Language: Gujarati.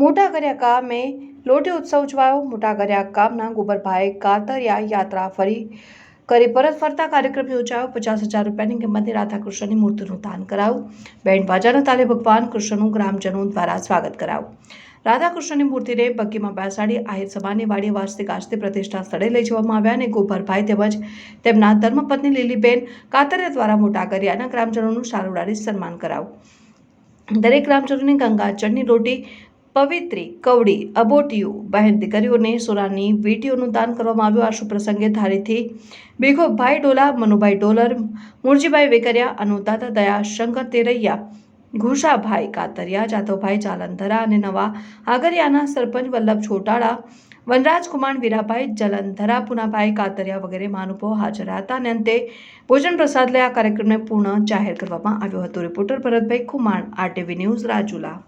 મોટા કર્યા ગામે લોઢી ઉત્સવ ઉજવાયો. મોટા કર્યા ગામના ગોબરભાઈ કાતરિયા યાત્રા ફરી કરી. પરત ફરતા કાર્યક્રમ યોજાયો. પચાસ હજાર રૂપિયાની કિંમતે રાધાકૃષ્ણની મૂર્તિનું દાન કરાવું બેન્ડ બાજાના તાલે ભગવાન કૃષ્ણનું ગ્રામજનો દ્વારા સ્વાગત કરાવું રાધાકૃષ્ણની મૂર્તિને બગ્ગીમાં બેસાડી આહિર સભાની વાડી વાર્ષિક આસ્તે પ્રતિષ્ઠા સ્થળે લઈ જવામાં આવ્યા અને ગોબરભાઈ તેમજ તેમના ધર્મપત્ની લીલીબેન કાતરિયા દ્વારા મોટા કર્યાના ગ્રામજનોનું સારું સન્માન કરાવું દરેક ગ્રામજનોને ગંગાજળની રોટી પવિત્રી, કવડી, અબોટિયું બહેન દીકરીઓને સોનાની વીટીઓનું દાન કરવામાં આવ્યું. આ શુભ પ્રસંગે ધારીથી ભીખોભાઈ ડોલા, મનુભાઈ ડોલર મુરજીભાઈ વેકરિયા, અનુદાતા દયા, શંકર તેરૈયા, ઘુષાભાઈ કાતરિયા, જાધવભાઈ જાલંધરા અને નવા આગરિયાના સરપંચ વલ્લભ છોટાળા વનરાજકુમાર વીરાભાઈ જલંધરા, પુનાભાઈ કાતરિયા વગેરે મહાનુભાવો હાજર હતા અને અંતે ભોજન પ્રસાદ લઈ આ કાર્યક્રમને પૂર્ણ જાહેર કરવામાં આવ્યો હતો. Reporter Bharatbhai Khuman, RTV news Rajula.